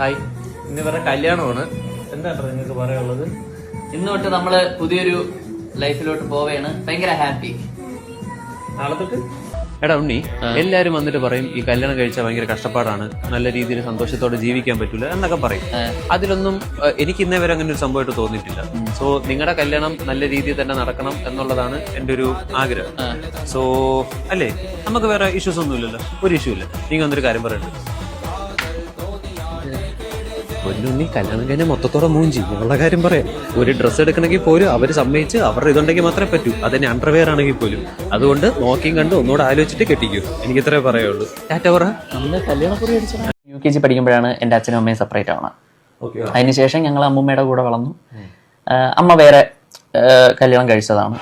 Hi. ഇന്ന് ഇവരുടെ കല്യാണമാണ്. എന്താ നിങ്ങൾക്ക് പറയാനുള്ളത്? ഇന്ന് തൊട്ട് നമ്മൾ പുതിയൊരു ലൈഫിലോട്ട് പോവുകയാണ് ഭയങ്കര ഹാപ്പി. നാളെ തൊട്ട്? എടാ ഉണ്ണി എല്ലാരും വന്നിട്ട് പറയും ഈ കല്യാണം കഴിച്ചാൽ ഭയങ്കര കഷ്ടപ്പാടാണ്. നല്ല രീതിയിൽ സന്തോഷത്തോടെ ജീവിക്കാൻ പറ്റൂല എന്നൊക്കെ പറയും. അതിലൊന്നും എനിക്ക് ഇന്നേ വരെ അങ്ങനെ ഒരു സംഭവമായിട്ട് തോന്നിയിട്ടില്ല. സോ നിങ്ങളുടെ കല്യാണം നല്ല രീതിയിൽ തന്നെ നടക്കണം എന്നുള്ളതാണ് എന്റെ ഒരു ആഗ്രഹം സോ അല്ലേ? നമുക്ക് വേറെ ഇഷ്യൂസ് ഒന്നും ഇല്ലല്ലോ ഒരു ഇഷ്യൂ ഇല്ല. നിങ്ങൾ ഒന്നൊരു കാര്യം പറയുന്നുണ്ട് പൊന്നുണ്ണി കല്യാണം കഴിഞ്ഞാൽ മൊത്തത്തോടെ മൂഞ്ചി. ഉള്ള കാര്യം പറയാം. ഒരു ഡ്രസ്സ് എടുക്കണമെങ്കിൽ പോലും അവർ സമ്മതിച്ച് അവരുടെ ഇതുണ്ടെങ്കിൽ മാത്രമേ പറ്റൂ. അതിന് അണ്ടർവെയർ ആണെങ്കിൽ പോലും. അതുകൊണ്ട് നോക്കിയും കണ്ട് ഒന്നുകൂടെ ആലോചിച്ചിട്ട് കെട്ടിക്കൂ. എനിക്ക് ഇത്രേ പറയുള്ളൂ. ടാറ്റ പറ. യു കെ ജി പഠിക്കുമ്പോഴാണ് എന്റെ അച്ഛനും അമ്മയും സെപ്പറേറ്റ് ആവണം അതിനുശേഷം ഞങ്ങൾ അമ്മൂമ്മയുടെ കൂടെ വളർന്നു. അമ്മ വേറെ കല്യാണം കഴിച്ചതാണ്.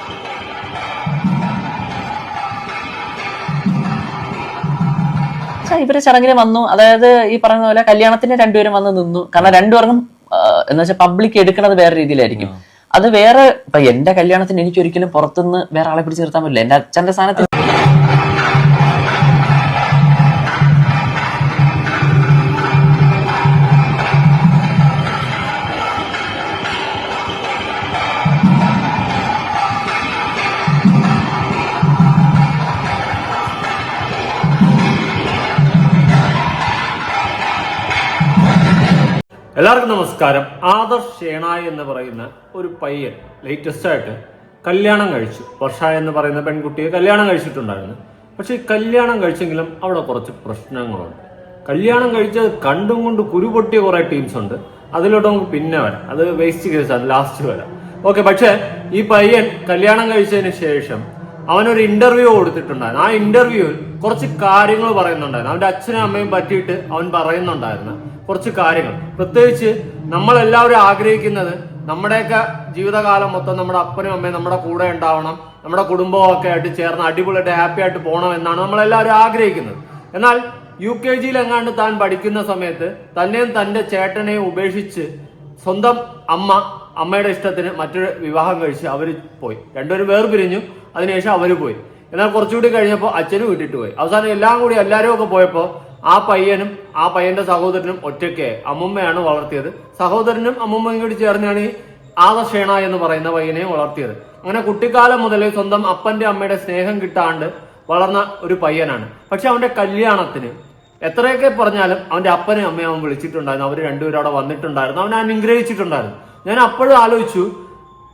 ഇവർ ചടങ്ങിന് വന്നു. അതായത് ഈ പറയുന്ന പോലെ കല്യാണത്തിന് രണ്ടുപേരും വന്ന് നിന്നു. കാരണം രണ്ടുപേർക്കും എന്ന് വെച്ചാൽ പബ്ലിക് എടുക്കുന്നത് വേറെ രീതിയിലായിരിക്കും. അത് വേറെ ഇപ്പൊ എന്റെ കല്യാണത്തിന് എനിക്ക് ഒരിക്കലും പുറത്തുനിന്ന് വേറെ ആളെ പിടിച്ച് നിർത്താൻ പറ്റില്ല. എന്റെ അച്ഛന്റെ സ്ഥാനത്ത് എല്ലാവർക്കും നമസ്കാരം. ആദർശ് ഷേണായ് എന്ന് പറയുന്ന ഒരു പയ്യൻ ലേറ്റസ്റ്റ് ആയിട്ട് കല്യാണം കഴിച്ചു. വർഷ എന്ന് പറയുന്ന പെൺകുട്ടിയെ കല്യാണം കഴിച്ചിട്ടുണ്ടായിരുന്നു. പക്ഷെ ഈ കല്യാണം കഴിച്ചെങ്കിലും അവിടെ കുറച്ച് പ്രശ്നങ്ങളുണ്ട്. കല്യാണം കഴിച്ചത് കണ്ടും കൊണ്ട് കുരുപൊട്ടിയ കുറെ ടീംസ് ഉണ്ട്. അതിലോട്ട് നമുക്ക് പിന്നെ വരാം. അത് വേസ്റ്റ് കേസാണ് ലാസ്റ്റ് വരാം. ഓക്കെ പക്ഷെ ഈ പയ്യൻ കല്യാണം കഴിച്ചതിന് ശേഷം അവനൊരു ഇന്റർവ്യൂ കൊടുത്തിട്ടുണ്ടായിരുന്നു. ആ ഇന്റർവ്യൂവിൽ കുറച്ച് കാര്യങ്ങൾ പറയുന്നുണ്ടായിരുന്നു. അവന്റെ അച്ഛനും അമ്മയും പറ്റിയിട്ട് അവൻ പറയുന്നുണ്ടായിരുന്നു. കുറച്ച് കാര്യങ്ങൾ. പ്രത്യേകിച്ച് നമ്മളെല്ലാവരും ആഗ്രഹിക്കുന്നത് നമ്മുടെയൊക്കെ ജീവിതകാലം മൊത്തം നമ്മുടെ അപ്പനും അമ്മയും നമ്മുടെ കൂടെ ഉണ്ടാവണം നമ്മുടെ കുടുംബമൊക്കെ ആയിട്ട് ചേർന്ന് അടിപൊളിയായിട്ട് ഹാപ്പി ആയിട്ട് പോകണം എന്നാണ് നമ്മളെല്ലാവരും ആഗ്രഹിക്കുന്നത്. എന്നാൽ യു കെ ജിയിൽ എങ്ങാണ്ട് താൻ പഠിക്കുന്ന സമയത്ത് തന്നെയും തന്റെ ചേട്ടനെയും ഉപേക്ഷിച്ച് സ്വന്തം അമ്മ അമ്മയുടെ ഇഷ്ടത്തിന് മറ്റൊരു വിവാഹം കഴിച്ച് അവർ പോയി. രണ്ടുപേരും വേർപിരിഞ്ഞു അതിനുശേഷം അവർ പോയി. എന്നാൽ കുറച്ചുകൂടി കഴിഞ്ഞപ്പോൾ അച്ഛനും വിട്ടിട്ട് പോയി. അവസാനം എല്ലാം കൂടി എല്ലാവരും ഒക്കെ പോയപ്പോൾ ആ പയ്യനും ആ പയ്യന്റെ സഹോദരനും ഒറ്റയ്ക്ക് അമ്മുമ്മയാണ് വളർത്തിയത്. സഹോദരനും അമ്മുമ്മയും കൂടി ചേർന്നാണ് ഈ ആദർശേണ എന്ന് പറയുന്ന പയ്യനെ വളർത്തിയത്. അങ്ങനെ കുട്ടിക്കാലം മുതൽ സ്വന്തം അപ്പന്റെ അമ്മയുടെ സ്നേഹം കിട്ടാണ്ട് വളർന്ന ഒരു പയ്യനാണ്. പക്ഷെ അവന്റെ കല്യാണത്തിന് എത്രയൊക്കെ പറഞ്ഞാലും അവന്റെ അപ്പനെ അമ്മയും അവൻ വിളിച്ചിട്ടുണ്ടായിരുന്നു. അവർ രണ്ടുപേരും അവിടെ വന്നിട്ടുണ്ടായിരുന്നു. അവനെ അനുഗ്രഹിച്ചിട്ടുണ്ടായിരുന്നു. ഞാൻ അപ്പോഴും ആലോചിച്ചു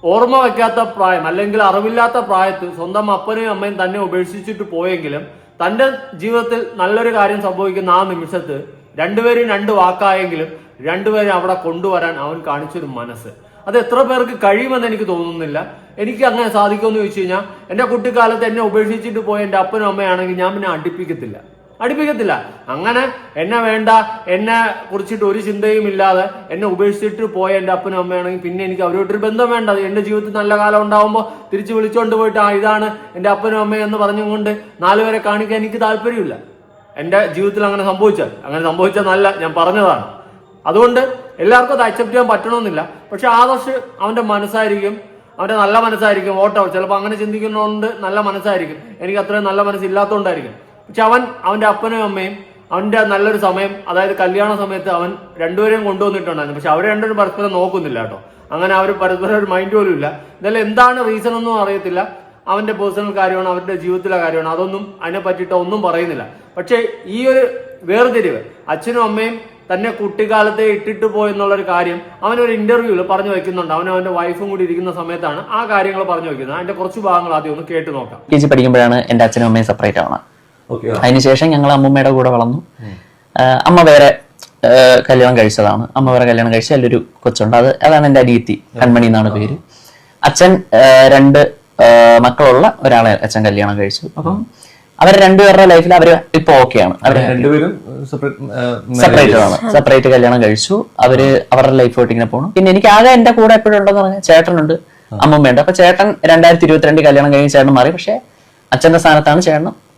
ഓർമ്മ വയ്ക്കാത്ത പ്രായം അല്ലെങ്കിൽ അറിവില്ലാത്ത പ്രായത്ത് സ്വന്തം അപ്പനെയും അമ്മയും തന്നെ ഉപേക്ഷിച്ചിട്ട് പോയെങ്കിലും തന്റെ ജീവിതത്തിൽ നല്ലൊരു കാര്യം സംഭവിക്കുന്ന ആ നിമിഷത്ത് രണ്ടുപേരും രണ്ട് വാക്കായെങ്കിലും രണ്ടുപേരും അവിടെ കൊണ്ടുവരാൻ അവൻ കാണിച്ചൊരു മനസ്സ്. അത് എത്ര പേർക്ക് കഴിയുമെന്ന് എനിക്ക് തോന്നുന്നില്ല. എനിക്ക് അങ്ങനെ സാധിക്കുമെന്ന് ചോദിച്ചു കഴിഞ്ഞാൽ എന്റെ കുട്ടിക്കാലത്ത് എന്നെ ഉപേക്ഷിച്ചിട്ട് പോയ എന്റെ അപ്പനും അമ്മയാണെങ്കിൽ ഞാൻ പിന്നെ അടുപ്പിക്കത്തില്ല. അടുപ്പിക്കത്തില്ല. അങ്ങനെ എന്നെ വേണ്ട എന്നെ കുറിച്ചിട്ട് ഒരു ചിന്തയും ഇല്ലാതെ എന്നെ ഉപേക്ഷിച്ചിട്ട് പോയ എന്റെ അപ്പനും അമ്മയാണെങ്കിൽ പിന്നെ എനിക്ക് അവരോട്ടൊരു ബന്ധം വേണ്ട. എന്റെ ജീവിതത്തിൽ നല്ല കാലം ഉണ്ടാവുമ്പോൾ തിരിച്ചു വിളിച്ചുകൊണ്ട് പോയിട്ട് ആ ഇതാണ് എന്റെ അപ്പനും അമ്മയും എന്ന് പറഞ്ഞുകൊണ്ട് നാലുപേരെ കാണിക്കാൻ എനിക്ക് താല്പര്യമില്ല. എന്റെ ജീവിതത്തിൽ അങ്ങനെ സംഭവിച്ചാൽ അങ്ങനെ സംഭവിച്ചാൽ നല്ല ഞാൻ പറഞ്ഞതാണ്. അതുകൊണ്ട് എല്ലാവർക്കും അത് അക്സെപ്റ്റ് ചെയ്യാൻ പറ്റണമെന്നില്ല. പക്ഷെ ആദർശ് അവന്റെ മനസ്സായിരിക്കും അവന്റെ നല്ല മനസ്സായിരിക്കും ഓട്ടോ. ചിലപ്പോൾ അങ്ങനെ ചിന്തിക്കുന്നതുകൊണ്ട് നല്ല മനസ്സായിരിക്കും. എനിക്ക് അത്രയും നല്ല മനസ്സില്ലാത്തതുകൊണ്ടായിരിക്കും പക്ഷെ അവൻ അവന്റെ അപ്പനും അമ്മയും അവന്റെ നല്ലൊരു സമയം അതായത് കല്യാണ സമയത്ത് അവൻ രണ്ടുപേരെയും കൊണ്ടുവന്നിട്ടുണ്ടായിരുന്നു. പക്ഷെ അവർ രണ്ടുപേരും പരസ്പരം നോക്കുന്നില്ല കേട്ടോ. അങ്ങനെ അവർ പരസ്പരം ഒരു മൈൻഡ് പോലും ഇല്ല. ഇതെല്ലാം എന്താണ് റീസൺ ഒന്നും അറിയത്തില്ല. അവന്റെ പേഴ്സണൽ കാര്യമാണ് അവരുടെ ജീവിതത്തിലെ കാര്യമാണ്. അതൊന്നും അതിനെ പറ്റിയിട്ട് ഒന്നും പറയുന്നില്ല. പക്ഷേ ഈ ഒരു വേർതിരിവ് അച്ഛനും അമ്മയും തന്നെ കുട്ടിക്കാലത്തെ ഇട്ടിട്ട് പോയെന്നുള്ള ഒരു കാര്യം അവനൊരു ഇന്റർവ്യൂവിൽ പറഞ്ഞു വെക്കുന്നുണ്ട്. അവൻ അവന്റെ വൈഫും കൂടി ഇരിക്കുന്ന സമയത്താണ് ആ കാര്യങ്ങൾ പറഞ്ഞു വെക്കുന്നത്. അതിന്റെ കുറച്ച് ഭാഗങ്ങൾ ആദ്യം ഒന്ന് കേട്ട് നോക്കാം. പഠിക്കുമ്പോഴാണ് എന്റെ അച്ഛനും അമ്മയും സെപ്പറേറ്റ് ആവണം അതിനുശേഷം ഞങ്ങൾ അമ്മൂമ്മയുടെ കൂടെ വളർന്നു. അമ്മ വേറെ കല്യാണം കഴിച്ചതാണ്. അമ്മ വേറെ കല്യാണം കഴിച്ച അതിലൊരു കൊച്ചുണ്ട്. അത് അതാണ് എന്റെ അനിയത്തി കൺമണി എന്നാണ് പേര്. അച്ഛൻ രണ്ട് മക്കളുള്ള ഒരാളെ അച്ഛൻ കല്യാണം കഴിച്ചു. അപ്പം അവർ രണ്ടുപേരുടെ ലൈഫിൽ അവർ ഇപ്പൊ ഓക്കെയാണ് അവർ സെപ്പറേറ്റ് ആണ്. സെപ്പറേറ്റ് കല്യാണം കഴിച്ചു. അവർ അവരുടെ ലൈഫോട്ട് ഇങ്ങനെ പോകണം പിന്നെ എനിക്ക് ആകെ എന്റെ കൂടെ എപ്പോഴും ഉണ്ടെന്ന് പറഞ്ഞാൽ ചേട്ടനുണ്ട് അമ്മമ്മയുണ്ട്. അപ്പൊ ചേട്ടൻ രണ്ടായിരത്തി ഇരുപത്തിരണ്ട് കല്യാണം കഴിഞ്ഞ് ചേട്ടൻ മാറി. പക്ഷെ അച്ഛന്റെ സ്ഥാനത്താണ് ചേട്ടനും. ആ,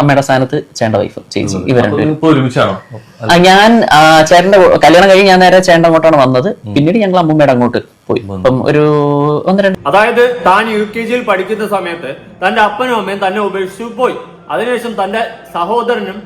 അമ്മയുടെ സ്ഥാനത്ത് ചേണ്ട വൈഫ് ചേച്ചി ഇവ രണ്ടുപേരും. ഇപ്പൊ ഒരുമിച്ചാണോ? ഞാൻ ചേട്ടന്റെ കല്യാണം കഴിഞ്ഞ് ഞാൻ നേരെ ചേട്ടൻ അങ്ങോട്ടാണ് വന്നത്. പിന്നീട് ഞങ്ങൾ അമ്മൂമ്മയുടെ അങ്ങോട്ട് പോയി. അപ്പം ഒരു ഒന്ന് രണ്ട്. അതായത് താൻ യു കെ ജിയിൽ പഠിക്കുന്ന സമയത്ത് തന്റെ അപ്പനും അമ്മയും തന്നെ ഉപേക്ഷിച്ചു പോയി. അതിനുശേഷം തന്റെ സഹോദരനും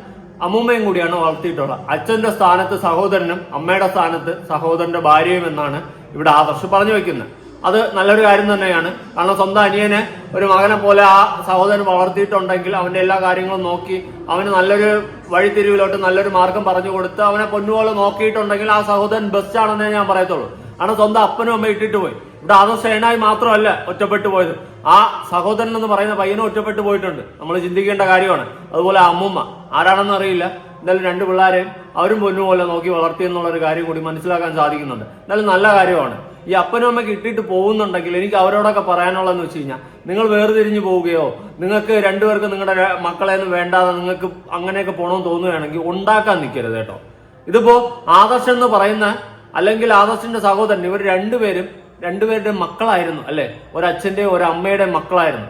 അമ്മൂമ്മയും കൂടിയാണ് വളർത്തിയിട്ടുള്ളത്. അച്ഛന്റെ സ്ഥാനത്ത് സഹോദരനും അമ്മയുടെ സ്ഥാനത്ത് സഹോദരന്റെ ഭാര്യയും എന്നാണ് ഇവിടെ ആദർശ് പറഞ്ഞു വെക്കുന്നത്. അത് നല്ലൊരു കാര്യം തന്നെയാണ്. കാരണം സ്വന്തം അനിയനെ ഒരു മകനെ പോലെ ആ സഹോദരൻ വളർത്തിയിട്ടുണ്ടെങ്കിൽ അവന്റെ എല്ലാ കാര്യങ്ങളും നോക്കി അവന് നല്ലൊരു വഴിത്തിരിവിലോട്ട് നല്ലൊരു മാർഗം പറഞ്ഞു കൊടുത്ത് അവനെ പൊന്നുപോലെ നോക്കിയിട്ടുണ്ടെങ്കിൽ ആ സഹോദരൻ ബെസ്റ്റ് ആണെന്നേ ഞാൻ പറയത്തുള്ളൂ. കാരണം സ്വന്തം അപ്പനും അമ്മ ഇട്ടിട്ട് പോയി. ഇവിടെ ആദർശ സേനായി മാത്രമല്ല ഒറ്റപ്പെട്ടു പോയത്. ആ സഹോദരൻ എന്ന് പറയുന്ന പയ്യനും ഒറ്റപ്പെട്ടു പോയിട്ടുണ്ട്. നമ്മൾ ചിന്തിക്കേണ്ട കാര്യമാണ്. അതുപോലെ അമ്മുമ്മ. ആരാണെന്ന് അറിയില്ല. എന്തായാലും രണ്ട് പിള്ളേരെയും അവരും പൊന്നുപോലെ നോക്കി വളർത്തി എന്നുള്ള ഒരു കാര്യം കൂടി മനസ്സിലാക്കാൻ സാധിക്കുന്നുണ്ട്. എന്തായാലും നല്ല കാര്യമാണ്. ഈ അപ്പനും അമ്മയ്ക്ക് ഇട്ടിട്ട് പോകുന്നുണ്ടെങ്കിൽ എനിക്ക് അവരോടൊക്കെ പറയാനുള്ളതെന്ന് വെച്ച് കഴിഞ്ഞാൽ നിങ്ങൾ വേർതിരിഞ്ഞു പോവുകയോ നിങ്ങൾക്ക് രണ്ടുപേർക്ക് നിങ്ങളുടെ മക്കളെ ഒന്നും വേണ്ടാതെ നിങ്ങൾക്ക് അങ്ങനെയൊക്കെ പോകണമെന്ന് തോന്നുകയാണെങ്കിൽ ഉണ്ടാക്കാൻ നിൽക്കരുത് കേട്ടോ. ഇതിപ്പോ ആദർശ് എന്ന് പറയുന്ന അല്ലെങ്കിൽ ആദർശിന്റെ സഹോദരൻ ഇവർ രണ്ടുപേരും രണ്ടുപേരുടെ മക്കളായിരുന്നു അല്ലെ? ഒരച്ഛന്റെയും ഒരു അമ്മയുടെയും മക്കളായിരുന്നു.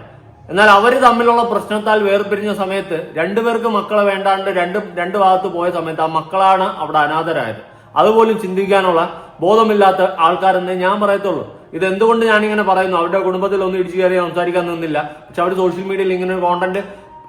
എന്നാൽ അവർ തമ്മിലുള്ള പ്രശ്നത്താൽ വേർപിരിഞ്ഞ സമയത്ത് രണ്ടുപേർക്ക് മക്കളെ വേണ്ടാണ്ട് രണ്ട് രണ്ട് ഭാഗത്ത് പോയ സമയത്ത് ആ മക്കളാണ് അവിടെ അനാഥരായത്. അതുപോലും ചിന്തിക്കാനുള്ള ബോധമില്ലാത്ത ആൾക്കാരെന്നേ ഞാൻ പറയത്തുള്ളൂ. ഇത് എന്തുകൊണ്ട് ഞാനിങ്ങനെ പറയുന്നു? അവരുടെ കുടുംബത്തിൽ ഒന്നും ഇടിച്ചു കയറി സംസാരിക്കാൻ നിന്നില്ല. പക്ഷെ അവർ സോഷ്യൽ മീഡിയയിൽ ഇങ്ങനെ ഒരു കോണ്ടന്റ്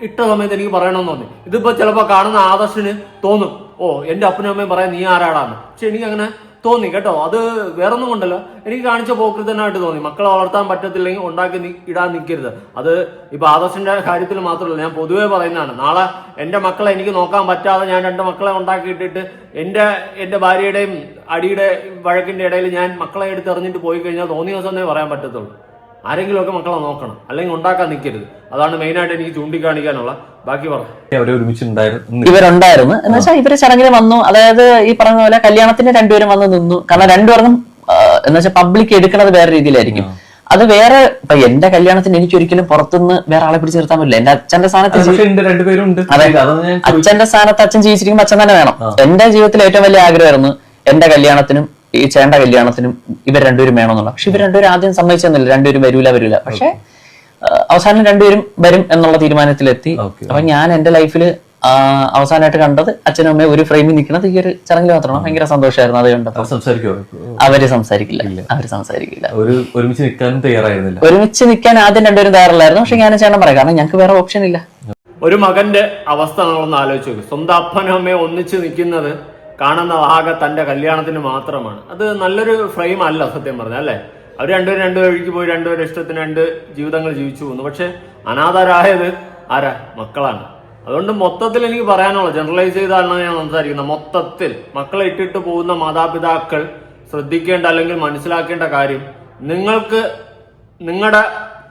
ഇട്ട സമയത്ത് എനിക്ക് പറയണമെന്ന് തോന്നി. ഇതിപ്പോ ചിലപ്പോ കാണുന്ന ആദർശിന് തോന്നും. ഓ എന്റെ അപ്പനും അമ്മയും പറയാൻ നീ ആരാടാന്ന്. പക്ഷെ എനിക്ക് അങ്ങനെ തോന്നി കേട്ടോ. അത് വേറൊന്നും കൊണ്ടല്ല. എനിക്ക് കാണിച്ച പോക്കൃതനായിട്ട് തോന്നി മക്കളെ വളർത്താൻ പറ്റത്തില്ലെങ്കിൽ ഉണ്ടാക്കി ഇടാൻ നിൽക്കരുത് അത് ഇപ്പൊ ആദർശന്റെ കാര്യത്തിൽ മാത്രമല്ല. ഞാൻ പൊതുവേ പറയുന്നതാണ്. നാളെ എന്റെ മക്കളെ എനിക്ക് നോക്കാൻ പറ്റാതെ ഞാൻ രണ്ട് മക്കളെ ഉണ്ടാക്കിയിട്ടിട്ട് എന്റെ എന്റെ ഭാര്യയുടെയും അടിയുടെ വഴക്കിന്റെ ഇടയിൽ ഞാൻ മക്കളെ എടുത്ത് എറിഞ്ഞിട്ട് പോയി കഴിഞ്ഞാൽ തോന്നിയ ദിവസം പറയാൻ പറ്റത്തുള്ളൂ. ആരെങ്കിലുമൊക്കെ മക്കളെ നോക്കണം. അല്ലെങ്കിൽ ഉണ്ടാക്കാൻ നിൽക്കരുത്. അതാണ് മെയിനായിട്ട് എനിക്ക് ചൂണ്ടിക്കാണിക്കാനുള്ള. ബാക്കി പറഞ്ഞു ഇവരുണ്ടായിരുന്നു. എന്ന് വെച്ചാൽ ഇവർ ചടങ്ങിന് വന്നു. അതായത് ഈ പറഞ്ഞ പോലെ കല്യാണത്തിന് രണ്ടുപേരും വന്ന് നിന്നു. കാരണം രണ്ടുപേർക്കും എന്ന് വെച്ചാൽ പബ്ലിക് എടുക്കുന്നത് വേറെ രീതിയിലായിരിക്കും. അത് വേറെ ഇപ്പൊ എന്റെ കല്യാണത്തിന് എനിക്ക് ഒരിക്കലും പുറത്തുനിന്ന് വേറെ ആളെ പിടിച്ച് നിർത്താൻ പറ്റില്ല. എന്റെ അച്ഛന്റെ സ്ഥാനത്ത് അതെ. അച്ഛന്റെ സ്ഥാനത്ത് അച്ഛൻ ജീവിച്ചിരിക്കുമ്പോൾ അച്ഛൻ തന്നെ വേണം. എന്റെ ജീവിതത്തിൽ ഏറ്റവും വലിയ ആഗ്രഹമായിരുന്നു എന്റെ കല്യാണത്തിനും ഈ ചേണ്ട കല്യാണത്തിനും ഇവർ രണ്ടുപേരും വേണമെന്നുള്ള. പക്ഷെ ഇവർ രണ്ടുപേരും ആദ്യം സമ്മതിച്ചെന്നില്ല. രണ്ടുപേരും വരൂല വരൂല. പക്ഷെ അവസാനം രണ്ടുപേരും വരും എന്നുള്ള തീരുമാനത്തിലെത്തി. അപ്പൊ ഞാൻ എന്റെ ലൈഫിൽ അവസാനമായിട്ട് കണ്ടത് അച്ഛനും അമ്മയും ഒരു ഫ്രെയിമിൽ നിൽക്കുന്നത് ഈ ഒരു ചടങ്ങിൽ മാത്രമാണ്. ഭയങ്കര സന്തോഷമായിരുന്നു അത് കണ്ടത് സംസാരിക്കോ അവർ സംസാരിക്കില്ല. അവർ സംസാരിക്കില്ല. ഒരു ഒരുമിച്ച് നിൽക്കാനും തയ്യാറായിരുന്നില്ല. ഒരുമിച്ച് നിൽക്കാൻ ആദ്യം രണ്ടുപേരും തയ്യാറില്ലായിരുന്നു. പക്ഷെ ഞാൻ ചേട്ടൻ പറയാം. കാരണം ഞങ്ങൾക്ക് വേറെ ഓപ്ഷൻ ഇല്ല. ഒരു മകന്റെ അവസ്ഥ നമ്മളൊന്ന് ആലോചിച്ചു സ്വന്തം അപ്പനും അമ്മയും ഒന്നിച്ച് നിൽക്കുന്നത് കാണുന്ന ആകെ തന്റെ കല്യാണത്തിന് മാത്രമാണ്. അത് നല്ലൊരു ഫ്രെയിം അല്ല സത്യം പറഞ്ഞാൽ അല്ലേ? അവർ രണ്ടുപേരും രണ്ടു വഴിക്ക് പോയി രണ്ടുപേരും ഇഷ്ടത്തിന് രണ്ട് ജീവിതങ്ങൾ ജീവിച്ചു പോകുന്നു പക്ഷെ അനാഥരായത് ആരാ? മക്കളാണ്. അതുകൊണ്ട് മൊത്തത്തിൽ എനിക്ക് പറയാനുള്ളത് ജനറലൈസ് ചെയ്താണ് ഞാൻ സംസാരിക്കുന്നത്. മൊത്തത്തിൽ മക്കളെ ഇട്ടിട്ട് പോകുന്ന മാതാപിതാക്കൾ ശ്രദ്ധിക്കേണ്ട അല്ലെങ്കിൽ മനസ്സിലാക്കേണ്ട കാര്യം നിങ്ങൾക്ക് നിങ്ങളുടെ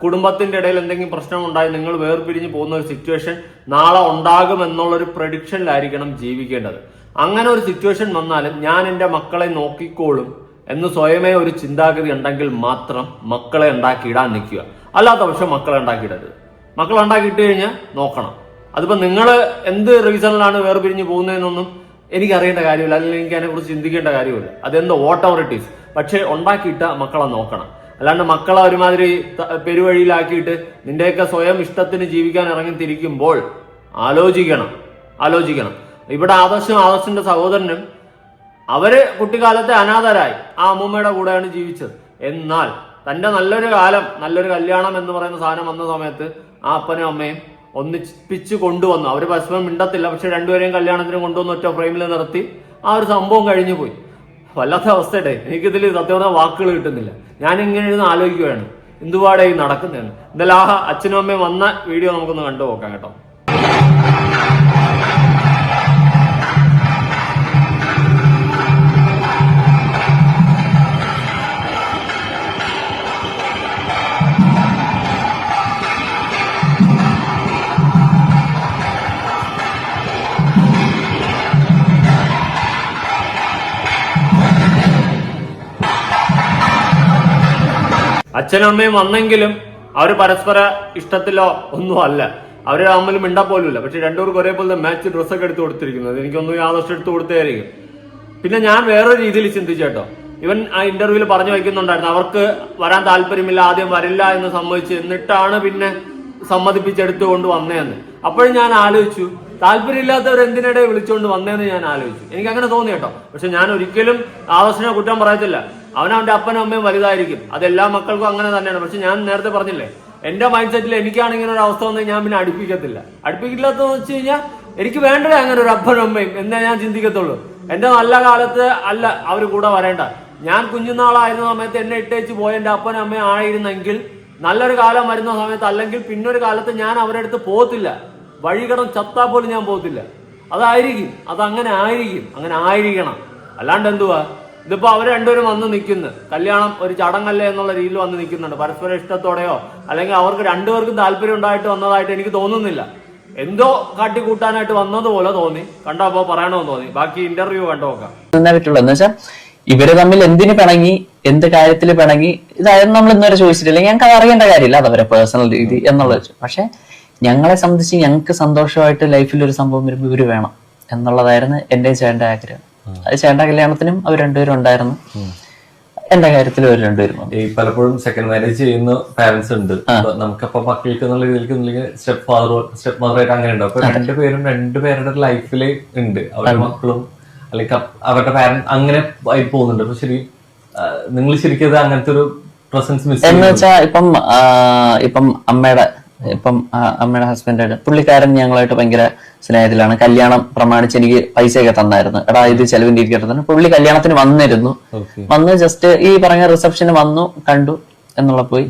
കുടുംബത്തിന്റെ ഇടയിൽ എന്തെങ്കിലും പ്രശ്നം ഉണ്ടായി നിങ്ങൾ വേർപിരിഞ്ഞ് പോകുന്ന ഒരു സിറ്റുവേഷൻ നാളെ ഉണ്ടാകും എന്നുള്ളൊരു പ്രഡിക്ഷനിലായിരിക്കണം ജീവിക്കേണ്ടത്. അങ്ങനെ ഒരു സിറ്റുവേഷൻ വന്നാലും ഞാൻ എന്റെ മക്കളെ നോക്കിക്കോളും എന്ന് സ്വയമേ ഒരു ചിന്താഗതി ഉണ്ടെങ്കിൽ മാത്രം മക്കളെ ഉണ്ടാക്കിയിടാൻ നിൽക്കുക. അല്ലാത്ത പക്ഷം മക്കളെ ഉണ്ടാക്കിയിടരുത്. മക്കളെ ഉണ്ടാക്കിയിട്ട് കഴിഞ്ഞാൽ നോക്കണം. അതിപ്പോൾ നിങ്ങൾ എന്ത് റീസണിലാണ് വേർപിരിഞ്ഞ് പോകുന്നതെന്നൊന്നും എനിക്ക് അറിയേണ്ട കാര്യമില്ല. അല്ലെങ്കിൽ എനിക്ക് അതിനെക്കുറിച്ച് ചിന്തിക്കേണ്ട കാര്യമില്ല. അതെന്തോ ഓട്ടോറിറ്റീസ് പക്ഷേ ഉണ്ടാക്കിയിട്ട് മക്കളെ നോക്കണം. അല്ലാണ്ട് മക്കളെ ഒരുമാതിരി പെരുവഴിയിലാക്കിയിട്ട് നിന്റെയൊക്കെ സ്വയം ഇഷ്ടത്തിന് ജീവിക്കാൻ ഇറങ്ങി തിരിക്കുമ്പോൾ ആലോചിക്കണം. ആലോചിക്കണം. ഇവിടെ ആദർശം ആദർശിന്റെ സഹോദരനും അവർ കുട്ടിക്കാലത്തെ അനാഥരായി. ആ അമ്മൂമ്മയുടെ കൂടെയാണ് ജീവിച്ചത്. എന്നാൽ തന്റെ നല്ലൊരു കാലം നല്ലൊരു കല്യാണം എന്ന് പറയുന്ന സാധനം വന്ന സമയത്ത് ആ അപ്പനും അമ്മയും ഒന്നിപ്പിച്ച് കൊണ്ടുവന്നു. അവർ പരസ്പരം മിണ്ടത്തില്ല. പക്ഷെ രണ്ടുപേരെയും കല്യാണത്തിന് കൊണ്ടുവന്ന് ഒറ്റ ഫ്രെയിമിൽ നിർത്തി ആ ഒരു സംഭവം കഴിഞ്ഞു പോയി. വല്ലാത്ത അവസ്ഥയുടെ എനിക്കിതിൽ സത്യവത വാക്കുകൾ കിട്ടുന്നില്ല. ഞാൻ ഇങ്ങനെ ഇരുന്ന് ആലോചിക്കുകയാണ് എന്തുപാടെ ഈ നടക്കുന്നതെന്ന്. എന്തായാലും ആ അച്ഛനും അമ്മയും വന്ന വീഡിയോ നമുക്കൊന്ന് കണ്ടു നോക്കാം കേട്ടോ. അച്ഛനും അമ്മയും വന്നെങ്കിലും അവർ പരസ്പര ഇഷ്ടത്തിലോ ഒന്നും അല്ല. അവർ തമ്മിൽ മിണ്ട പോലുമില്ല. പക്ഷെ രണ്ടുപേർക്ക് ഒരേപോലെ മാച്ച് ഡ്രസ്സൊക്കെ എടുത്ത് കൊടുത്തിരിക്കുന്നത്. എനിക്കൊന്നും യാദർശം എടുത്ത് കൊടുത്തായിരിക്കും പിന്നെ ഞാൻ വേറൊരു രീതിയിൽ ചിന്തിച്ചേട്ടോ ഇവൻ ആ ഇന്റർവ്യൂവിൽ പറഞ്ഞു വയ്ക്കുന്നുണ്ടായിരുന്നു. അവർക്ക് വരാൻ താല്പര്യമില്ല ആദ്യം വരില്ല എന്ന് സമ്മതിച്ച് എന്നിട്ടാണ് പിന്നെ സമ്മതിപ്പിച്ചെടുത്തുകൊണ്ട് വന്നതെന്ന് അപ്പോഴും ഞാൻ ആലോചിച്ചു താല്പര്യമില്ലാത്തവർ എന്തിനിടെ വിളിച്ചുകൊണ്ട് വന്നതെന്ന് ഞാൻ ആലോചിച്ചു. എനിക്ക് അങ്ങനെ തോന്നി കേട്ടോ. പക്ഷെ ഞാൻ ഒരിക്കലും ആദർശനെ കുറ്റം പറയത്തില്ല. അവൻ അവന്റെ അപ്പനും അമ്മയും വലുതായിരിക്കും. അതെല്ലാ മക്കൾക്കും അങ്ങനെ തന്നെയാണ്. പക്ഷെ ഞാൻ നേരത്തെ പറഞ്ഞില്ലേ എന്റെ മൈൻഡ് സെറ്റിൽ എനിക്കാണ് ഇങ്ങനെ ഒരു അവസ്ഥ വന്നാൽ ഞാൻ പിന്നെ അടുപ്പിക്കത്തില്ല. അടുപ്പിക്കില്ലാത്തതെന്ന് വെച്ച് കഴിഞ്ഞാൽ എനിക്ക് വേണ്ടത് അങ്ങനെ ഒരു അപ്പനും അമ്മയും എന്നേ ഞാൻ ചിന്തിക്കത്തുള്ളൂ. എന്റെ നല്ല കാലത്ത് അല്ല അവർ കൂടെ വരേണ്ട. ഞാൻ കുഞ്ഞുനാളായിരുന്ന സമയത്ത് എന്നെ ഇട്ടേച്ച് പോയ എന്റെ അപ്പനും അമ്മയും ആയിരുന്നെങ്കിൽ നല്ലൊരു കാലം വരുന്ന സമയത്ത് അല്ലെങ്കിൽ പിന്നൊരു കാലത്ത് ഞാൻ അവരുടെ അടുത്ത് പോകത്തില്ല. വഴികടം ചത്താ പോലും ഞാൻ പോകത്തില്ല. അതായിരിക്കും അതങ്ങനെ ആയിരിക്കും അങ്ങനെ ആയിരിക്കണം. അല്ലാണ്ട് എന്തുവാ? ഇതിപ്പോ അവർ രണ്ടുപേരും വന്ന് നിൽക്കുന്നു. കല്യാണം ഒരു ചടങ്ങല്ലേ എന്നുള്ള രീതിയിൽ വന്ന് നിൽക്കുന്നുണ്ട്. പരസ്പര ഇഷ്ടത്തോടെയോ അല്ലെങ്കിൽ അവർക്ക് രണ്ടുപേർക്കും താല്പര്യം ഉണ്ടായിട്ട് വന്നതായിട്ട് എനിക്ക് തോന്നുന്നില്ല. എന്തോ കാട്ടിക്കൂട്ടാനായിട്ട് വന്നതുപോലെ തോന്നി. കണ്ടപ്പോ പറയണമെന്ന് തോന്നി. ബാക്കി ഇന്റർവ്യൂ കണ്ടു നോക്കാം. ഇവർ തമ്മിൽ എന്തിനു പിണങ്ങി എന്ത് കാര്യത്തിൽ പിണങ്ങി ഇതായിരുന്നു നമ്മൾ ഇന്നുവരെ ചോദിച്ചിട്ടില്ല. ഞങ്ങൾക്ക് അത് അറിയേണ്ട കാര്യമില്ല. അത് അവരെ പേഴ്സണൽ രീതി എന്നുള്ളത് പക്ഷെ ഞങ്ങളെ സംബന്ധിച്ച് ഞങ്ങൾക്ക് സന്തോഷമായിട്ട് ലൈഫിൽ ഒരു സംഭവം വരുമ്പോൾ ഇവർ വേണം. എന്നുള്ളതായിരുന്നു എന്റെ ചേട്ടന്റെ ആഗ്രഹം. അത് ചേട്ടന്റെ കല്യാണത്തിനും അവർ രണ്ടുപേരും ഉണ്ടായിരുന്നു. എന്റെ കാര്യത്തിലും അവർ രണ്ടുപേരും ഈ പലപ്പോഴും സെക്കൻഡ് മാരേജ് ചെയ്യുന്ന പാരന്റ്സ് ഉണ്ട്. നമുക്കപ്പോ മക്കൾക്ക് എന്നുള്ള രീതിയിലേക്ക് സ്റ്റെപ്പ് ഫാദർ സ്റ്റെപ്പ് മദർ ആയിട്ട് അങ്ങനെ ഉണ്ട്. അപ്പൊ രണ്ടുപേരും രണ്ടുപേരുടെ ലൈഫിൽ ഉണ്ട്. അവരുടെ മക്കളും അല്ലെങ്കിൽ അവരുടെ പാരന്റ് അങ്ങനെ ആയി പോകുന്നുണ്ട്. അപ്പൊ ശരി നിങ്ങൾ ശരിക്കും അങ്ങനത്തെ ഒരു പ്രസൻസ് മിസ് എന്ന് വെച്ചാ ഇപ്പം ഇപ്പം അമ്മയുടെ ഇപ്പം അമ്മയുടെ ഹസ്ബൻഡ് പുള്ളിക്കാരൻ ഞങ്ങളായിട്ട് ഭയങ്കര സ്നേഹത്തിലാണ്. കല്യാണം പ്രമാണിച്ച് എനിക്ക് പൈസയൊക്കെ തന്നായിരുന്നു. എടാ ഇത് ചെലവിന്റെ ഇരിക്കട്ടെ പുള്ളി കല്യാണത്തിന് വന്നിരുന്നു. വന്ന് ജസ്റ്റ് ഈ പറഞ്ഞ റിസപ്ഷന് വന്നു കണ്ടു എന്നുള്ള പോയി.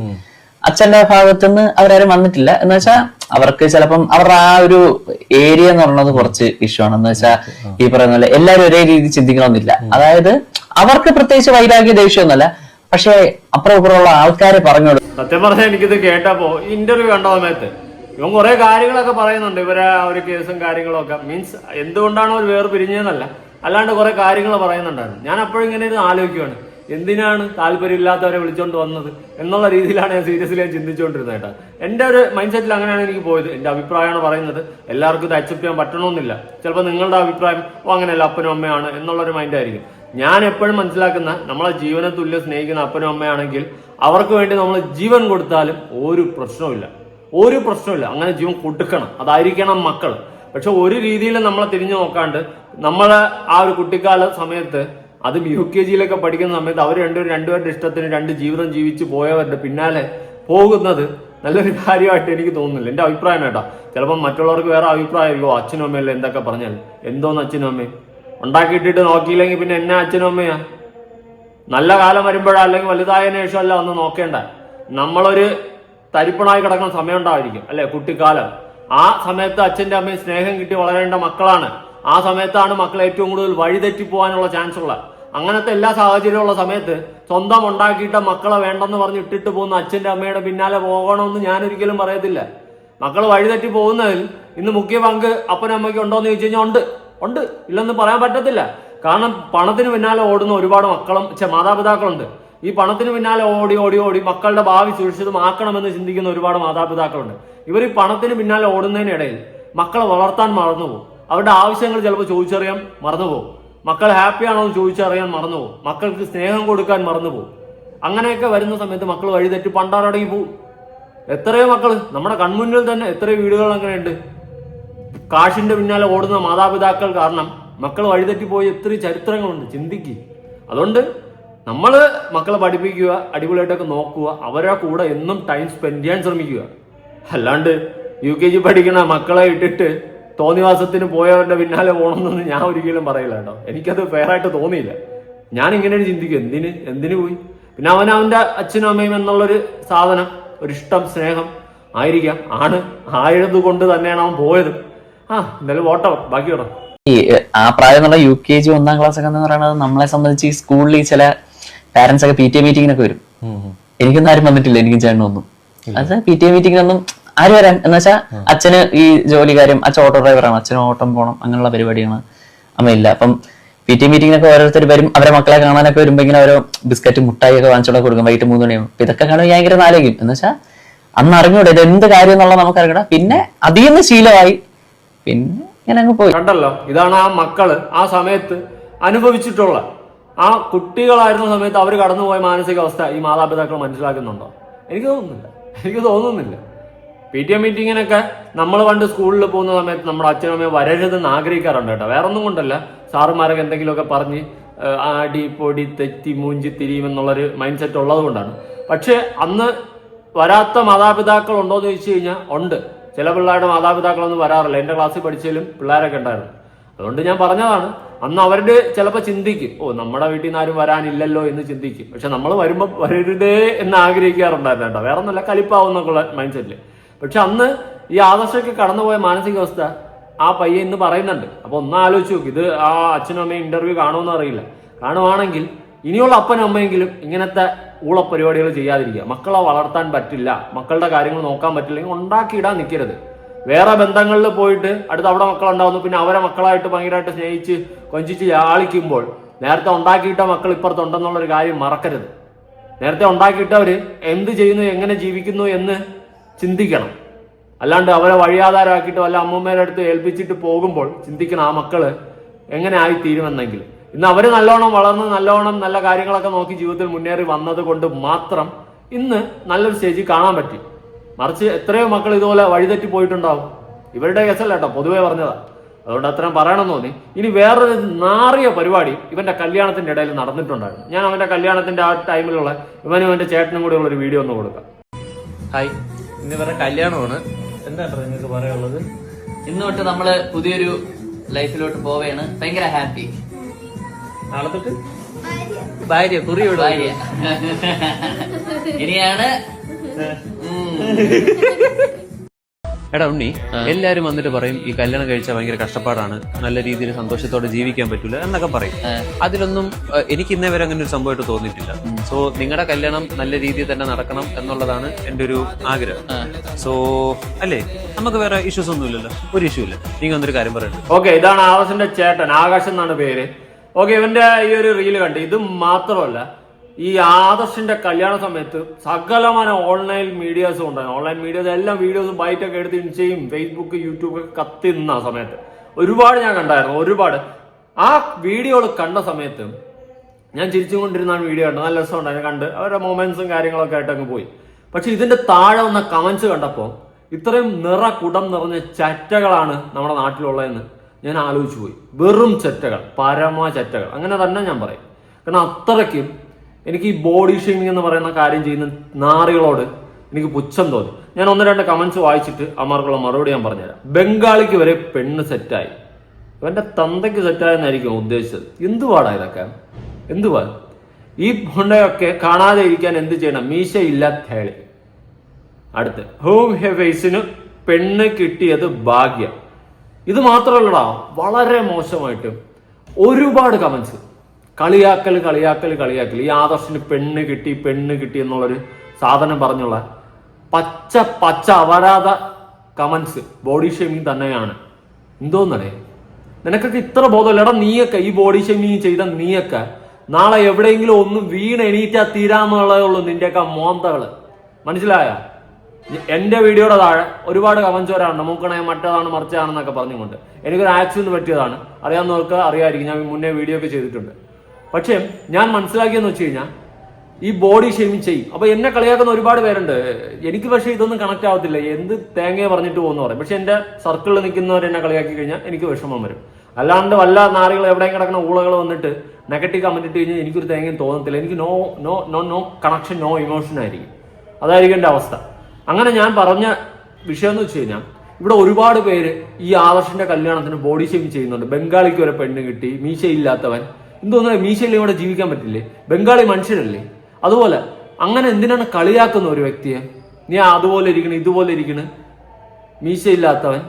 അച്ഛന്റെ ഭാഗത്തുനിന്ന് അവരാരും വന്നിട്ടില്ല. എന്ന് വെച്ചാൽ അവർക്ക് ചിലപ്പം അവരുടെ ആ ഒരു ഏരിയ എന്ന് പറയുന്നത് കുറച്ച് ഇഷ്യൂ ആണ്. എന്ന് വെച്ചാൽ ഈ പറയുന്ന പോലെ എല്ലാവരും ഒരേ രീതി ചിന്തിക്കണമെന്നില്ല. അതായത് അവർക്ക് പ്രത്യേകിച്ച് വൈരാഗ്യ ദേഷ്യമൊന്നുമല്ല. പക്ഷേ അപ്പുറം ഇപ്പുറമുള്ള ആൾക്കാരെ പറഞ്ഞു സത്യം പറഞ്ഞാൽ എനിക്കിത് കേട്ടപ്പോ ഇന്റർവ്യൂ കണ്ട സമയത്ത് ഇവൻ കുറെ കാര്യങ്ങളൊക്കെ പറയുന്നുണ്ട്. ഇവരെ ഒരു കേസും കാര്യങ്ങളും ഒക്കെ മീൻസ് എന്തുകൊണ്ടാണ് അവർ വേറെ പിരിഞ്ഞതെന്നല്ല. അല്ലാണ്ട് കുറെ കാര്യങ്ങൾ പറയുന്നുണ്ടായിരുന്നു. ഞാൻ അപ്പോഴും ഇങ്ങനെ ഇരുന്ന് ആലോചിക്കുവാണ്. എന്തിനാണ് താല്പര്യമില്ലാത്തവരെ വിളിച്ചോണ്ട് വന്നത്? എന്നുള്ള രീതിയിലാണ് ഞാൻ സീരിയസ്ലി ഞാൻ ചിന്തിച്ചുകൊണ്ടിരുന്നത് കേട്ടോ. എന്റെ ഒരു മൈൻഡ് സെറ്റിൽ അങ്ങനെയാണ് എനിക്ക് പോയത്. എന്റെ അഭിപ്രായമാണ് പറയുന്നത്. എല്ലാവർക്കും ഇത് അക്സെപ്റ്റ് ചെയ്യാൻ പറ്റണമെന്നില്ല ചിലപ്പോൾ നിങ്ങളുടെ അഭിപ്രായം ഓ അങ്ങനെയല്ല അപ്പനും അമ്മയാണ് എന്നുള്ള എന്നുള്ളൊരു മൈൻഡായിരിക്കും ഞാൻ എപ്പോഴും മനസ്സിലാക്കുന്ന നമ്മളെ ജീവനെ തുല്യം സ്നേഹിക്കുന്ന അപ്പനും അമ്മയാണെങ്കിൽ അവർക്ക് വേണ്ടി നമ്മൾ ജീവൻ കൊടുത്താലും ഒരു പ്രശ്നവുമില്ല. ഒരു പ്രശ്നമില്ല അങ്ങനെ ജീവൻ കൊടുക്കണം. അതായിരിക്കണം മക്കൾ പക്ഷെ ഒരു രീതിയിൽ നമ്മളെ തിരിഞ്ഞു നോക്കാണ്ട് നമ്മളെ ആ ഒരു കുട്ടിക്കാല സമയത്ത് അത് യു കെ ജിയിലൊക്കെ പഠിക്കുന്ന സമയത്ത് അവർ രണ്ടുപേരും രണ്ടുപേരുടെ ഇഷ്ടത്തിന് രണ്ട് ജീവിതം ജീവിച്ച് പോയവരുടെ പിന്നാലെ പോകുന്നത് നല്ലൊരു കാര്യമായിട്ട് എനിക്ക് തോന്നുന്നില്ല. എന്റെ അഭിപ്രായം കേട്ടോ. ചിലപ്പോൾ മറ്റുള്ളവർക്ക് വേറെ അഭിപ്രായമായിരിക്കും. "ഓ, അച്ഛനും അമ്മയല്ലേ എന്തൊക്കെ പറഞ്ഞാൽ എന്തോന്ന് അച്ഛനും അമ്മയും? ഉണ്ടാക്കിയിട്ടിട്ട് നോക്കിയില്ലെങ്കിൽ പിന്നെ എന്നെ അച്ഛനും അമ്മയാ? നല്ല കാലം വരുമ്പോഴാ അല്ലെങ്കിൽ വലുതായ വലുതായതിനു ശേഷമല്ല ഒന്ന് നോക്കേണ്ട. നമ്മളൊരു തരിപ്പണായി കിടക്കുന്ന സമയം ഉണ്ടായിരിക്കും അല്ലെ? കുട്ടിക്കാലം. ആ സമയത്ത് അച്ഛന്റെ അമ്മയും സ്നേഹം കിട്ടി വളരേണ്ട മക്കളാണ്. ആ സമയത്താണ് മക്കൾ ഏറ്റവും കൂടുതൽ വഴിതെറ്റി പോകാനുള്ള ചാൻസ് ഉള്ളത്. അങ്ങനത്തെ എല്ലാ സാഹചര്യമുള്ള സമയത്ത് സ്വന്തം ഉണ്ടാക്കിയിട്ട മക്കളെ വേണ്ടെന്ന് പറഞ്ഞ് ഇട്ടിട്ട് പോകുന്ന അച്ഛന്റെ അമ്മയുടെ പിന്നാലെ പോകണമെന്ന് ഞാൻ ഒരിക്കലും പറയത്തില്ല. മക്കൾ വഴിതെറ്റി പോകുന്നതിൽ ഇന്ന് മുഖ്യ പങ്ക് അപ്പനും അമ്മയ്ക്ക് ഉണ്ടോ എന്ന് ചോദിച്ചു കഴിഞ്ഞാൽ ഉണ്ട്. ഉണ്ട്. ഇല്ലെന്ന് പറയാൻ പറ്റത്തില്ല. കാരണം പണത്തിന് പിന്നാലെ ഓടുന്ന ഒരുപാട് മക്കളും മാതാപിതാക്കളുണ്ട്. ഈ പണത്തിന് പിന്നാലെ ഓടി ഓടി ഓടി മക്കളുടെ ഭാവി സുരക്ഷിതമാക്കണമെന്ന് ചിന്തിക്കുന്ന ഒരുപാട് മാതാപിതാക്കളുണ്ട്. ഇവർ ഈ പണത്തിന് പിന്നാലെ ഓടുന്നതിനിടയിൽ മക്കളെ വളർത്താൻ മറന്നുപോകും. അവരുടെ ആവശ്യങ്ങൾ ചിലപ്പോൾ ചോദിച്ചറിയാൻ മറന്നുപോകും. മക്കൾ ഹാപ്പി ആണോ എന്ന് ചോദിച്ചറിയാൻ മറന്നുപോകും. മക്കൾക്ക് സ്നേഹം കൊടുക്കാൻ മറന്നുപോകും. അങ്ങനെയൊക്കെ വരുന്ന സമയത്ത് മക്കൾ വഴിതെറ്റി പണ്ടാറടങ്ങി പോകും എത്രയോ മക്കൾ നമ്മുടെ കൺമുന്നിൽ തന്നെ എത്രയോ വീടുകൾ അങ്ങനെയുണ്ട് കാശിന്റെ പിന്നാലെ ഓടുന്ന മാതാപിതാക്കൾ കാരണം മക്കൾ വഴിതെറ്റിപ്പോയി എത്ര ചരിത്രങ്ങളുണ്ട് ചിന്തിക്കുക അതുകൊണ്ട് നമ്മൾ മക്കളെ പഠിപ്പിക്കുക അടിപൊളിയായിട്ടൊക്കെ നോക്കുക അവരെ കൂടെ എന്നും ടൈം സ്പെൻഡ് ചെയ്യാൻ ശ്രമിക്കുക. അല്ലാണ്ട് യു കെ ജി പഠിക്കണ മക്കളെ ഇട്ടിട്ട് തോന്നിവാസത്തിന് പോയവരുടെ പിന്നാലെ പോകണമെന്നൊന്നും ഞാൻ ഒരിക്കലും പറയില്ല കേട്ടോ. എനിക്കത് ഫെയറായിട്ട് തോന്നിയില്ല. ഞാൻ ഇങ്ങനെയാണ് ചിന്തിക്കും. എന്തിന്? എന്തിനു പോയി? പിന്നെ അവൻ അവന്റെ അച്ഛനും അമ്മയും എന്നുള്ളൊരു സാധനം ഒരു ഇഷ്ടം സ്നേഹം ആയിരിക്കാം. ആണ് ആയത് കൊണ്ട് തന്നെയാണ് അവൻ പോയത്. ആ എന്തായാലും ബാക്കി ഈ ആ പ്രായം എന്നുള്ള യു കെ ജി ഒന്നാം ക്ലാസ് ഒക്കെ എന്ന് പറയുന്നത് നമ്മളെ സംബന്ധിച്ച് ഈ സ്കൂളിൽ ഈ ചില പാരന്റ്സ് ഒക്കെ പി ടി എ മീറ്റിങ്ങിനൊക്കെ വരും. എനിക്കൊന്നും ആരും വന്നിട്ടില്ല എനിക്കും ചേട്ടനൊന്നും അത് പി ടി എ മീറ്റിങ്ങിനൊന്നും ആര് വരാൻ എന്ന് വെച്ചാൽ അച്ഛന് ഈ ജോലി കാര്യം അച്ഛൻ ഓട്ടോ ഡ്രൈവറാണ് അച്ഛന് ഓട്ടം പോകണം അങ്ങനെയുള്ള പരിപാടിയാണ്. അമ്മയില്ല അപ്പം പി ടി എ മീറ്റിങ്ങിനൊക്കെ ഓരോരുത്തർ വരും അവരെ മക്കളെ കാണാനൊക്കെ വരുമ്പോൾ ഇങ്ങനെ ഓരോ ബിസ്ക്കറ്റ് മുട്ടായി ഒക്കെ വാങ്ങിച്ചോടെ കൊടുക്കും. വൈകിട്ട് മൂന്ന് മണിയാവും. അപ്പൊ ഇതൊക്കെ കാണുമ്പോൾ ഭയങ്കര നാലേക്കും എന്ന് വെച്ചാൽ അന്ന് അറിഞ്ഞൂടെ ഇത് എന്ത് കാര്യം എന്നുള്ളത് നമുക്ക് അറിയണം പിന്നെ അതിൽ നിന്ന് ശീലമായി. പിന്നെ അങ്ങ് പോയി. കണ്ടല്ലോ? ഇതാണ് ആ മക്കൾ ആ സമയത്ത് അനുഭവിച്ചിട്ടുള്ള. ആ കുട്ടികളായിരുന്ന സമയത്ത് അവർ കടന്നുപോയ മാനസികാവസ്ഥ ഈ മാതാപിതാക്കൾ മനസ്സിലാക്കുന്നുണ്ടോ? എനിക്ക് തോന്നുന്നില്ല. എനിക്ക് തോന്നുന്നില്ല. പി ടി എ മീറ്റിങ്ങിനൊക്കെ നമ്മൾ പണ്ട് സ്കൂളിൽ പോകുന്ന സമയത്ത് നമ്മുടെ അച്ഛനും അമ്മയും വരരുതെന്ന് ആഗ്രഹിക്കാറുണ്ട് കേട്ടോ. വേറെ ഒന്നും കൊണ്ടല്ല. സാറുമാരൊക്കെ എന്തെങ്കിലുമൊക്കെ പറഞ്ഞ് ആടി പൊടി തെറ്റി മൂഞ്ചി തിരിയും തിരിയുമെന്നുള്ളൊരു മൈൻഡ് സെറ്റ് ഉള്ളത് കൊണ്ടാണ് പക്ഷേ അന്ന് വരാത്ത മാതാപിതാക്കൾ ഉണ്ടോ എന്ന് ചോദിച്ചു കഴിഞ്ഞാൽ ഉണ്ട്. ചില പിള്ളേരുടെ മാതാപിതാക്കളൊന്നും വരാറില്ല. എന്റെ ക്ലാസ്സിൽ പഠിച്ചാലും പിള്ളേരൊക്കെ ഉണ്ടായിരുന്നു. അതുകൊണ്ട് ഞാൻ പറഞ്ഞതാണ് അന്ന് അവരുടെ ചിലപ്പോൾ ചിന്തിക്കും ഓ നമ്മുടെ വീട്ടിൽ നിന്ന് ആരും വരാനില്ലല്ലോ എന്ന് ചിന്തിക്കും പക്ഷെ നമ്മൾ വരുമ്പോൾ വരരുതേ എന്ന് ആഗ്രഹിക്കാറുണ്ടായിരുന്നു കേട്ടോ. വേറെ ഒന്നല്ല കലിപ്പാവുന്നൊക്കെയുള്ള മൈൻഡ് സെറ്റിൽ പക്ഷെ അന്ന് ഈ ആദർശമൊക്കെ കടന്നുപോയ മാനസികാവസ്ഥ ആ പയ്യൻ ഇന്ന് പറയുന്നുണ്ട്. അപ്പൊ ഒന്ന് ആലോചിച്ച് നോക്ക് ഇത് ആ അച്ഛനും അമ്മയും ഇന്റർവ്യൂ കാണുമെന്ന് അറിയില്ല. കാണുവാണെങ്കിൽ ഇനിയുള്ള അപ്പനും അമ്മയെങ്കിലും ഇങ്ങനത്തെ ഊള പരിപാടികൾ ചെയ്യാതിരിക്കുക. മക്കളെ വളർത്താൻ പറ്റില്ല. മക്കളുടെ കാര്യങ്ങൾ നോക്കാൻ പറ്റില്ലെങ്കിൽ ഉണ്ടാക്കിയിടാൻ നിൽക്കരുത് വേറെ ബന്ധങ്ങളിൽ പോയിട്ട് അടുത്ത് അവിടെ മക്കളുണ്ടാവുന്നു. പിന്നെ അവരെ മക്കളായിട്ട് ഭയങ്കരമായിട്ട് സ്നേഹിച്ച് കൊഞ്ചിച്ച് യാളിക്കുമ്പോൾ നേരത്തെ ഉണ്ടാക്കിയിട്ട മക്കൾ ഇപ്പുറത്തുണ്ടെന്നുള്ളൊരു കാര്യം മറക്കരുത്. നേരത്തെ ഉണ്ടാക്കിയിട്ടവർ എന്ത് ചെയ്യുന്നു എങ്ങനെ ജീവിക്കുന്നു എന്ന് ചിന്തിക്കണം. അല്ലാണ്ട് അവരെ വഴിയാധാരമാക്കിയിട്ട് വല്ല അമ്മൂമ്മേടെ അടുത്ത് ഏൽപ്പിച്ചിട്ട് പോകുമ്പോൾ ചിന്തിക്കണം ആ മക്കൾ എങ്ങനെ ആയി തീരുമെന്നെങ്കിൽ ഇന്ന് അവർ നല്ലോണം വളർന്ന് നല്ലോണം നല്ല കാര്യങ്ങളൊക്കെ നോക്കി ജീവിതത്തിൽ മുന്നേറി വന്നത് കൊണ്ട് മാത്രം ഇന്ന് നല്ലൊരു സ്റ്റേജിൽ കാണാൻ പറ്റി. മറിച്ച് എത്രയോ മക്കൾ ഇതുപോലെ വഴിതെറ്റി പോയിട്ടുണ്ടാവും. ഇവരുടെ കേസല്ല കേട്ടോ പൊതുവെ പറഞ്ഞതാ. അതുകൊണ്ട് അത്രയും പറയണം തോന്നി. ഇനി വേറൊരു നാറിയ പരിപാടി ഇവന്റെ കല്യാണത്തിന്റെ ഇടയിൽ നടന്നിട്ടുണ്ടായിരുന്നു. ഞാൻ അവന്റെ കല്യാണത്തിന്റെ ആ ടൈമിലുള്ള ഇവനും അവന്റെ ചേട്ടനും കൂടെ ഉള്ള ഒരു വീഡിയോ ഒന്ന് കൊടുക്കാം. ഹായ് ഇന്ന് ഇവരുടെ കല്യാണമാണ്. എന്താ നിങ്ങൾക്ക് പറയാനുള്ളത്? ഇന്ന് തൊട്ട് നമ്മൾ പുതിയൊരു ലൈഫിലോട്ട് പോവുകയാണ് ഭയങ്കര ഹാപ്പി നാളെ തൊട്ട്? ഭാര്യ. കുറി ഭാര്യ. ഇനിയാണ്. എടാ ഉണ്ണി എല്ലാരും വന്നിട്ട് പറയും ഈ കല്യാണം കഴിച്ചാൽ ഭയങ്കര കഷ്ടപ്പാടാണ്. നല്ല രീതിയിൽ സന്തോഷത്തോടെ ജീവിക്കാൻ പറ്റൂല എന്നൊക്കെ പറയും. അതിലൊന്നും എനിക്ക് ഇന്നേ വരെ അങ്ങനെ ഒരു സംഭവമായിട്ട് തോന്നിയിട്ടില്ല. സോ നിങ്ങളുടെ കല്യാണം നല്ല രീതിയിൽ തന്നെ നടക്കണം എന്നുള്ളതാണ് എന്റെ ഒരു ആഗ്രഹം. സോ അല്ലേ? നമുക്ക് വേറെ ഇഷ്യൂസ് ഒന്നും ഇല്ലല്ലോ ഒരു ഇഷ്യൂ ഇല്ല. നിങ്ങൾ ഒന്നൊരു കാര്യം പറയുന്നത് ഓക്കെ ഇതാണ് ആകാശിന്റെ ചേട്ടൻ. ആകാശം എന്നാണ് പേര്. ഓക്കെ ഇവന്റെ ഈ ഒരു റീൽ കണ്ട്. ഇത് മാത്രമല്ല ഈ ആദർശിന്റെ കല്യാണ സമയത്ത് സകലമായ ഓൺലൈൻ മീഡിയാസും ഉണ്ടായിരുന്നു ഓൺലൈൻ മീഡിയാസ് എല്ലാം വീഡിയോസും ബൈറ്റൊക്കെ എടുത്ത് ഇൻസ്റ്റയും ഫേസ്ബുക്ക് യൂട്യൂബ് ഒക്കെ കത്തിന്ന ആ സമയത്ത്. ഒരുപാട് ഞാൻ കണ്ടായിരുന്നു ഒരുപാട്. ആ വീഡിയോകൾ കണ്ട സമയത്ത് ഞാൻ ചിരിച്ചുകൊണ്ടിരുന്നാണ് വീഡിയോ കണ്ടത് നല്ല രസമുണ്ടായിരുന്നു കണ്ട് അവരുടെ മൊമെന്റ്സും കാര്യങ്ങളൊക്കെ ആയിട്ട് അങ്ങ് പോയി. പക്ഷെ ഇതിന്റെ താഴെ വന്ന കമന്റ്സ് കണ്ടപ്പോൾ ഇത്രയും നിറ കുടം നിറഞ്ഞ ചറ്റകളാണ് നമ്മുടെ നാട്ടിലുള്ളതെന്ന് ഞാൻ ആലോചിച്ചു പോയി വെറും ചെറ്റകൾ പരമ ചെറ്റകൾ. അങ്ങനെ തന്നെ ഞാൻ പറയും. കാരണം അത്രയ്ക്കും എനിക്ക് ഈ ബോഡി ഷെയ്മിങ് എന്ന് പറയുന്ന കാര്യം ചെയ്യുന്ന നാറികളോട് എനിക്ക് പുച്ഛം തോന്നി. ഞാൻ ഒന്ന് രണ്ട് കമന്റ്സ് വായിച്ചിട്ട് അമാർക്കുള്ള മറുപടി ഞാൻ പറഞ്ഞുതരാം. ബംഗാളിക്ക് വരെ പെണ്ണ് സെറ്റായി. ഇവന്റെ തന്തയ്ക്ക് സെറ്റായെന്നായിരിക്കും ഉദ്ദേശിച്ചത്. എന്തുവാടാ ഇതൊക്കെ? എന്തുവാ ഈ ഹുണ്ടയൊക്കെ കാണാതെ ഇരിക്കാൻ എന്ത് ചെയ്യണം? മീശയില്ല തേളി. അടുത്ത്. ഹോം ഹെവൈസിന് പെണ്ണ് കിട്ടിയത് ഭാഗ്യം. ഇത് മാത്രമല്ലടാ വളരെ മോശമായിട്ട് ഒരുപാട് കമൻസ് കളിയാക്കൽ കളിയാക്കൽ കളിയാക്കൽ ഈ ആദർശിന് പെണ്ണ് കിട്ടി പെണ്ണ് കിട്ടി എന്നുള്ളൊരു സാധനം പറഞ്ഞുള്ള പച്ച പച്ച അപരാധ കമൻസ് ബോഡി ഷേമിങ് തന്നെയാണ്. എന്തോന്നടേ? നിനക്കൊക്കെ ഇത്ര ബോധമില്ലടാ നീയൊക്കെ ഈ ബോഡി ഷേമിങ് ചെയ്ത നീയൊക്കെ. നാളെ എവിടെയെങ്കിലും ഒന്നും വീണ് എണീറ്റാ തീരാന്നുള്ളതേ ഉള്ളൂ നിന്റെയൊക്കെ മോന്തകൾ. മനസ്സിലായ? എന്റെ വീഡിയോയുടെ താഴെ ഒരുപാട് കമന്റ്സ് വരാറുണ്ട്. മൂക്കണേ മറ്റേതാണ് മറിച്ചതാണെന്നൊക്കെ പറഞ്ഞുകൊണ്ട്. എനിക്കൊരു ആക്സിഡന്റ് പറ്റിയതാണ്. അറിയാവുന്നവർക്ക് അറിയാമായിരിക്കും ഞാൻ മുന്നേ വീഡിയോ ഒക്കെ ചെയ്തിട്ടുണ്ട്. പക്ഷേ ഞാൻ മനസ്സിലാക്കിയെന്ന് വെച്ച് കഴിഞ്ഞാൽ ഈ ബോഡി ഷേമിങ് ചെയ്യും. അപ്പൊ എന്നെ കളിയാക്കുന്ന ഒരുപാട് പേരുണ്ട്. എനിക്ക് പക്ഷേ ഇതൊന്നും കണക്ട് ആവത്തില്ല. എന്ത് തേങ്ങയെ പറഞ്ഞിട്ട് പോകുന്നു പറയും. പക്ഷെ എന്റെ സർക്കിളിൽ നിൽക്കുന്നവർ എന്നെ കളിയാക്കി കഴിഞ്ഞാൽ എനിക്ക് വിഷമം വരും. അല്ലാണ്ട് വല്ല നാറികൾ എവിടെയും കിടക്കുന്ന ഊളകൾ വന്നിട്ട് നെഗറ്റീവ് കമന്റ് ഇട്ട് കഴിഞ്ഞാൽ എനിക്കൊരു തേങ്ങയും തോന്നത്തില്ല. എനിക്ക് no no no no connection no emotion ആയിരിക്കും. അതായിരിക്കും എന്റെ അവസ്ഥ. അങ്ങനെ ഞാൻ പറഞ്ഞ വിഷയം എന്ന് വെച്ച് കഴിഞ്ഞാൽ ഇവിടെ ഒരുപാട് പേര് ഈ ആദർശിന്റെ കല്യാണത്തിന് ബോഡി ഷേം ചെയ്യുന്നുണ്ട്. ബംഗാളിക്ക് ഒരു പെണ്ണ് കിട്ടി മീശയില്ലാത്തവൻ. എന്തോന്നു മീശയിൽ ഇവിടെ ജീവിക്കാൻ പറ്റില്ലേ? ബംഗാളി മനുഷ്യരല്ലേ? അതുപോലെ അങ്ങനെ എന്തിനാണ് കളിയാക്കുന്ന ഒരു വ്യക്തിയെ? നീ അതുപോലെ ഇരിക്കണ് ഇതുപോലെ ഇരിക്കണ്. മീശയില്ലാത്തവൻ.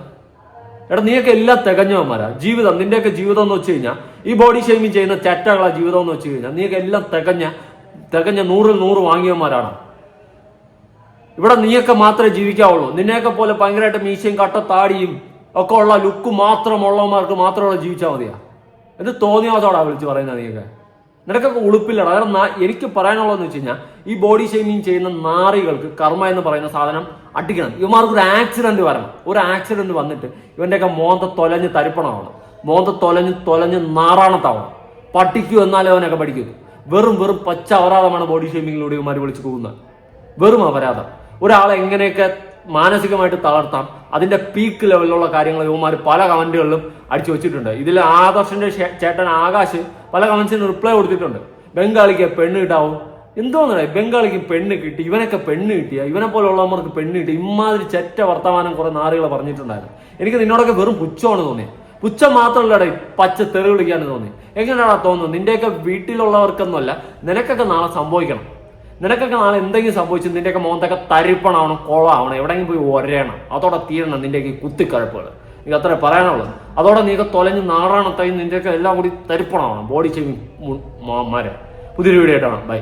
എടാ നീയൊക്കെ എല്ലാം തികഞ്ഞവന്മാരാ. ജീവിതം നിന്റെയൊക്കെ ജീവിതം എന്ന് വെച്ച് കഴിഞ്ഞാൽ ഈ ബോഡി ഷേമിങ് ചെയ്യുന്ന ചറ്റകളാ ജീവിതം എന്ന് വെച്ച് കഴിഞ്ഞാൽ നീയൊക്കെ എല്ലാം തികഞ്ഞ തികഞ്ഞ നൂറിൽ നൂറ് വാങ്ങിയവന്മാരാണ്. ഇവിടെ നീയൊക്കെ മാത്രമേ ജീവിക്കാവുള്ളൂ. നിന്നെയൊക്കെ പോലെ ഭയങ്കരമായിട്ട് മീശയും കട്ട താടിയും ഒക്കെ ഉള്ള ലുക്ക് മാത്രമുള്ളവന്മാർക്ക് മാത്രമുള്ള ജീവിച്ചാൽ മതിയാ. എന്ത് തോന്നിയാസോടാ വിളിച്ച് പറയുന്നത് നീയൊക്കെ? നിനക്കൊക്കെ ഉളുപ്പില്ലടാ. കാരണം എനിക്ക് പറയാനുള്ളതെന്ന് വെച്ച് കഴിഞ്ഞാൽ ഈ ബോഡി ഷെയ്മിങ് ചെയ്യുന്ന നാറികൾക്ക് കർമ്മ എന്ന് പറയുന്ന സാധനം അടിക്കണം. ഇവന്മാർക്ക് ഒരു ആക്സിഡന്റ് വരണം. ഒരു ആക്സിഡന്റ് വന്നിട്ട് ഇവന്റെയൊക്കെ മോന്ത തൊലഞ്ഞ് തരിപ്പണമാവണം. മോന്ത തൊലഞ്ഞ് തൊലഞ്ഞ് നാറാണത്താവണം. പഠിക്കൂ എന്നാലേ അവനൊക്കെ പഠിക്കൂ. വെറും വെറും പച്ച അപരാധമാണ് ബോഡി ഷെയ്മിങ്ങിലൂടെ ഇവന്മാർ വിളിച്ചു പോകുന്നത് വെറും അപരാധം. ഒരാളെ എങ്ങനെയൊക്കെ മാനസികമായിട്ട് തളർത്താം അതിന്റെ പീക്ക് ലെവലിലുള്ള കാര്യങ്ങൾ ഇവന്മാർ പല കമന്റുകളിലും അടിച്ചു വെച്ചിട്ടുണ്ട്. ഇതിൽ ആദർശന്റെ ചേട്ടൻ ആകാശ് പല കമന്റ്സിന് റിപ്ലൈ കൊടുത്തിട്ടുണ്ട്. ബംഗാളിക്ക് പെണ്ണ് കിട്ടാവും? എന്തോന്നടേ ബംഗാളിക്ക് പെണ്ണ് കിട്ടി ഇവനൊക്കെ പെണ്ണ് കിട്ടിയ? ഇവനെ പോലുള്ളവർക്ക് പെണ്ണ് കിട്ടി. ഇമാതിരി ചെറ്റ വർത്തമാനം കുറെ നാറുകൾ പറഞ്ഞിട്ടുണ്ടായിരുന്നു. എനിക്ക് നിന്നോടൊക്കെ വെറും പുച്ഛമാണ് തോന്നിയത് പുച്ഛം മാത്രമല്ലടേ പച്ച തെറി വിളിക്കാന്ന് തോന്നി എങ്ങനെയാണോ തോന്നുന്നത്? നിന്റെയൊക്കെ വീട്ടിലുള്ളവർക്കൊന്നുമല്ല നിനക്കൊക്കെ നാളെ സംഭവിക്കണം. നിനക്കൊക്കെ നാളെ എന്തെങ്കിലും സംഭവിച്ചു നിന്റെയൊക്കെ മോന്തൊക്കെ തരിപ്പണാവണം കുളമാവണം എവിടെയെങ്കിലും പോയി ഒരയണം. അതോടെ തീരണം നിന്റെയൊക്കെ കുത്തിക്കഴപ്പുകൾ നീ അത്ര പറയാനുള്ളത് അതോടെ നീയൊക്കെ തൊലഞ്ഞ് നാറാണത്തായി നിന്റെയൊക്കെ എല്ലാം കൂടി തരിപ്പണാവണം. ബോഡി ചെയ്യും മാരെ. പുതിയൊരു വീഡിയോ ആയിട്ടാണ് ബൈ